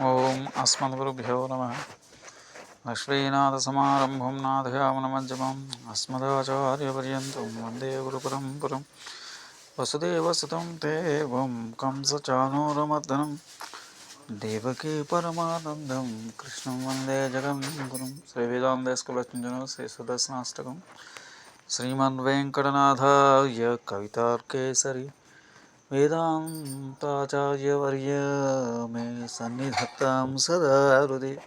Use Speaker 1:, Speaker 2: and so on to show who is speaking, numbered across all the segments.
Speaker 1: ఓం అస్మద్గురుభ్యో నమ. లక్ష్మీనాథసమారంభం నాథయామనమజ్జమం అస్మదాచార్యపర్యంతం వందే గురుపరంపురం. వసుదేవసుతం దేవం కంసచానూరమర్దనం. దేవకీ పరమానందం. కృష్ణం వందే జగం గురుం శ్రీ వేదాంతేశ్వరచంజన శ్రీ సుదర్శనాష్టకం. శ్రీమన్ వెంకటనాథాయ కవితార్కేసరి. వేదాంతాచార్యవర్య మే సన్నిధత్తాం సదా హృది.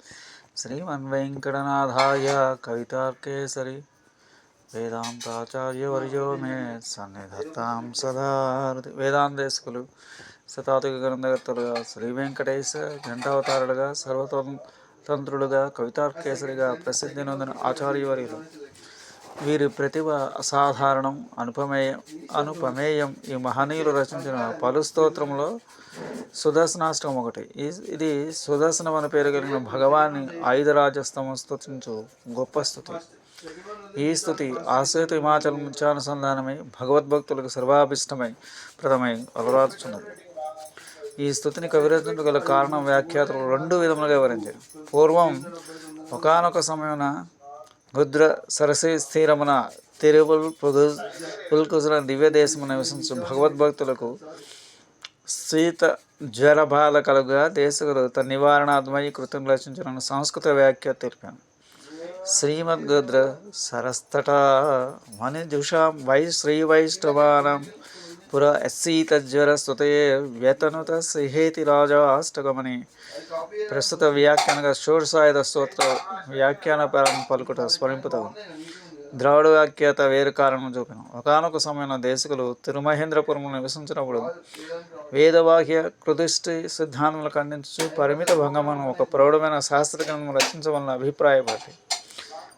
Speaker 1: శ్రీమన్వేంకటనాథాయ కవితార్కేసరి. వేదాంతాచార్యవర్యో మే సన్నిధత్తాం సదా హృది. వేదాంతేశకులు శతాధిక గ్రంథకర్తలుగా శ్రీ వెంకటేశ ఘంటావతారులుగా సర్వతంత్రులుగా కవితార్కేసరిగా ప్రసిద్ధి నొందిన ఆచార్యవర్యులు. వీరి ప్రతిభ అసాధారణం అనుపమేయం అనుపమేయం. ఈ మహనీయులు రచించిన పలు స్తోత్రంలో సుదర్శనాష్టకం ఒకటి. ఇది సుదర్శనం అని పేరు కలిగిన భగవాన్ని ఆయుధరాజస్తము స్తుతించు గొప్ప స్థుతి ఈ స్థుతి ఆశ్రిత హిమాచలం ముఖ్యానుసంధానమై భగవద్భక్తులకు సర్వాభిష్టమై ప్రథమై అలరాచుచున్నది ఈ స్థుతిని కవిరచనకు గల కారణం వ్యాఖ్యాతలు రెండు విధములుగా వివరించారు పూర్వం ఒకానొక సమయమున రుద్ర సరసి స్థిరమున తిరువుల్ పుగు పుల్కుజుల దివ్యదేశము నివసించు భగవద్భక్తులకు శీత జ్వరబాల కలుగా దేశకులు తన నివారణాత్మయి కృతం రచించిన సంస్కృత వ్యాఖ్య తెలిపాను. శ్రీమద్గద్ర సరస్తట మణిజుషాం వై శ్రీవైష్ణవానం పుర శీతజ్వర స్తుతయే వ్యతనుత సిహేతి రాజా అష్టగమని ప్రస్తుత వ్యాఖ్యానగా షోడసాయుధ స్తోత్ర వ్యాఖ్యాన పరం పలుకుట స్మరింపుతాం ద్రావిడ వ్యాఖ్యాత వేరు కారణం చూపిన ఒకనొక సమయంలో దేశకులు తిరుమహేంద్రపురంలో నివసించినప్పుడు వేదవాహ్య కృతిష్టి సిద్ధాంతములు ఖండించు పరిమిత భంగమను ఒక ప్రౌఢమైన శాస్త్రజ్ఞము రచించవలన అభిప్రాయపడి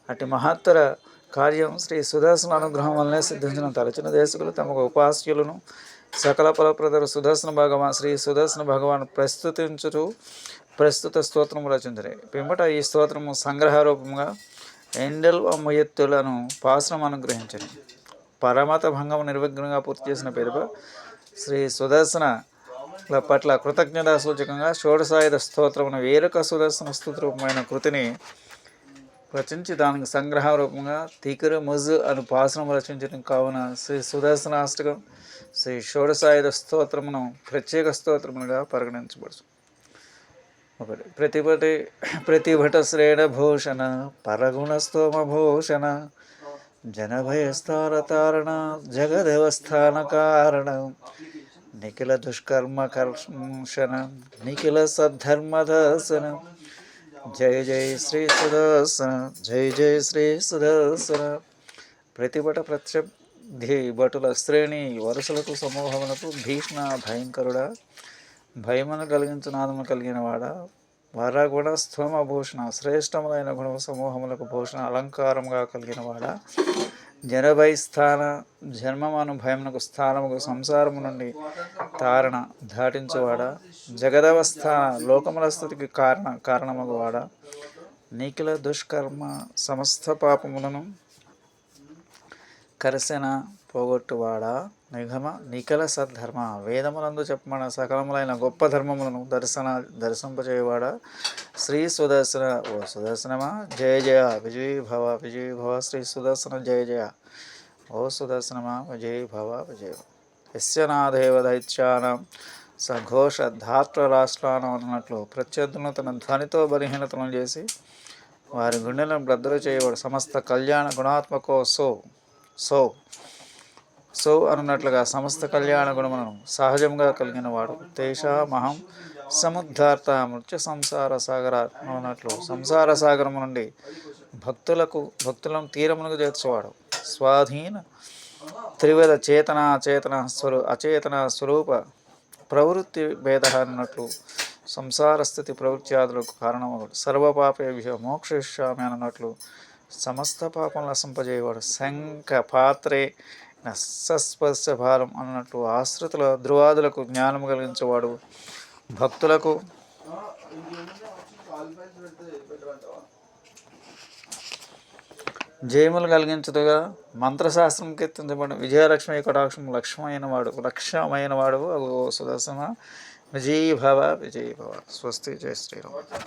Speaker 1: అటు మహత్తర కార్యం శ్రీ సుదర్శన అనుగ్రహం వల్లనే సిద్ధించిన తలచిన దేశకులు తమకు ఉపాస్యులను సకల ఫలప్రదరు సుదర్శన భగవాన్ శ్రీ సుదర్శన భగవాన్ ప్రస్తుతించుతూ ప్రస్తుత స్తోత్రము రచించరే. పిమ్మట ఈ స్తోత్రము సంగ్రహ రూపంగా ఎండల్ అమ్మయత్తులను పాసనం అనుగ్రహించని. పరమత భంగం నిర్విఘ్నంగా పూర్తి చేసిన పేరుప శ్రీ సుదర్శన పట్ల కృతజ్ఞతా సూచకంగా షోడసాయుధ స్తోత్రమును వేరొక సుదర్శన స్తోత్రమైన కృతిని రచించి దానికి సంగ్రహ రూపంగా తికరు ముజు అను పాసనం రచించడం కావున శ్రీ సుదర్శనాష్టకం శ్రీ షోడసాయుధ స్తోత్రమును ప్రత్యేక స్తోత్రములుగా పరిగణించబడుతుంది ఒకటి ప్రతిభటి ప్రతిభట శ్రేణ భూషణ పరగుణ స్తోమ భూషణ జనభయస్థాన తారణ జగదేవస్థాన కారణం నిఖిల దుష్కర్మ కర్షణ నిఖిల సద్ధర్మదర్శనం జయ జయ శ్రీ సుదర్శన జయ జయ శ్రీ సుదర్శన. ప్రతిభట ప్రత్యర్థి భటుల శ్రేణి వరుసలకు సమూహములకు భీష్ణ భయంకరుడా భయమును కలిగించు నాదము కలిగిన వాడ. వరగుణ స్థోమ భూషణ శ్రేష్టములైన గుణ సమూహములకు భూషణ అలంకారముగా కలిగిన వాడా. జనభై స్థాన జన్మమాను భయమునకు స్థానముకు సంసారము నుండి తారణ దాటించువాడ? జగదవస్థాన లోకముల స్థితికి కారణ కారణమగు వాడ నీకిల దుష్కర్మ సమస్త పాపములను కరిసిన పోగొట్టువాడా? నిఘమ నికల సద్ధర్మ వేదములందు చెప్పమన్న సకలములైన గొప్ప ధర్మములను దర్శన దర్శింపచేయవాడా శ్రీ సుదర్శన ఓ సుదర్శనమా? జయ జయ విజయీ భవ విజయీ భవ శ్రీ సుదర్శన జయ జయ. ఓ సుదర్శనమా విజయీ భవ విజయ యస్యనాదేవ దైత్యానం సఘోష ధాత్ర రాష్ట్రానం అన్నట్లు ప్రత్యర్థులను తన ధ్వనితో బలహీనతలను చేసి వారి గుండెలను బ్రద్దలు చేయవాడు సమస్త కళ్యాణ గుణాత్మకో సో సో సో అనున్నట్లుగా సమస్త కళ్యాణ గుణములను సహజంగా కలిగిన వాడు తేషామహం సముద్ధార్త మృత్యు సంసార సాగర అన్నట్లు సంసార సాగరము నుండి భక్తులకు భక్తులను తీరమునకు చేర్చేవాడు. స్వాధీన త్రివిధ చేతన చేతన స్వరూ అచేతన స్వరూప ప్రవృత్తి భేద అన్నట్లు సంసార స్థితి ప్రవృత్యాదులకు కారణమవుడు సర్వపాపే విషయ మోక్షిష్యామి అన్నట్లు సమస్త పాపం నశింపజేయవాడు. శంఖ పాత్రే నస్సస్పర్శ భారం అన్నట్లు ఆశ్రితుల ధ్రువాదులకు జ్ఞానం కలిగించేవాడు. భక్తులకు జయములు కలిగించదుగా మంత్రశాస్త్రం కీర్తించబడిన విజయలక్ష్మి కటాక్షం లక్ష్యమైన వాడు లక్ష్యమైన వాడు సుదర్శన. విజయీభవ విజయీభవ స్వస్తి. జయ శ్రీరామ్.